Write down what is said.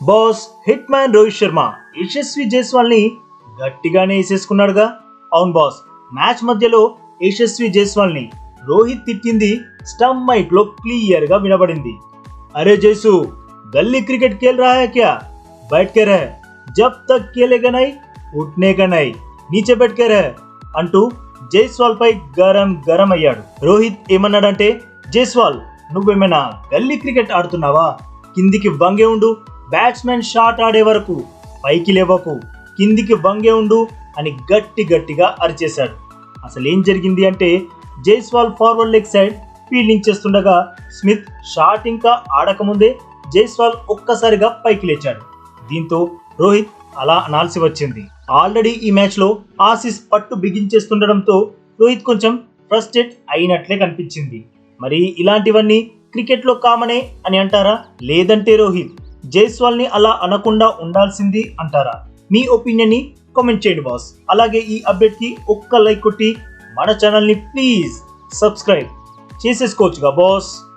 boss hit man Rohit Sharma Yashasvi Jaiswal ని గట్టిగానే వేసేసుకున్నాడుగా అవును బాస్ మ్యాచ్ మధ్యలో యశస్వి జైస్వాల్ ని రోహిత్ తిట్టింది స్టంప్ మైక్ లో క్లియర్ గా వినబడింది అరే జైసు गली क्रिकेट खेल रहा है क्या बैठ के रह जब तक खेलेगा नहीं उठने का नहीं నీచే बैठ के रह అంటూ జైస్వాల్ పై గరం గరం అయ్యాడు రోహిత్ ఏమన్నాడంటే జైస్వాల్ నువ్వేమైనా గల్లీ క్రికెట్ ఆడుతున్నావా కిందికి వంగే ఉండు బ్యాట్స్మెన్ షాట్ ఆడే వరకు పైకి లేవకు కిందికి వంగే ఉండు అని గట్టి గట్టిగా అరిచేశాడు. అసలు ఏం జరిగింది అంటే Jaiswal forward leg side fielding చేస్తుండగా స్మిత్ షాట్ ఇంకా ఆడకముందే జైస్వాల్ ఒక్కసారిగా పైకి లేచాడు. దీంతో రోహిత్ అలా అనాల్సి వచ్చింది. ఆల్రెడీ ఈ మ్యాచ్లో ఆసిస్ పట్టు బిగించేస్తుండడంతో రోహిత్ కొంచెం ఫ్రస్ట్రేట్ అయినట్లే కనిపించింది. మరి ఇలాంటివన్నీ క్రికెట్లో కామనే అని అంటారా? లేదంటే రోహిత్? జైస్వాల్ని అలా అనకుండా ఉండాల్సింది అంటారా? మీ ఒపీనియన్ని కామెంట్ చేయండి బాస్. అలాగే ఈ అప్డేట్కి ఒక్క లైక్ కొట్టి మన ఛానల్ని ప్లీజ్ సబ్స్క్రైబ్ చేసేసుకోవచ్చుగా బాస్.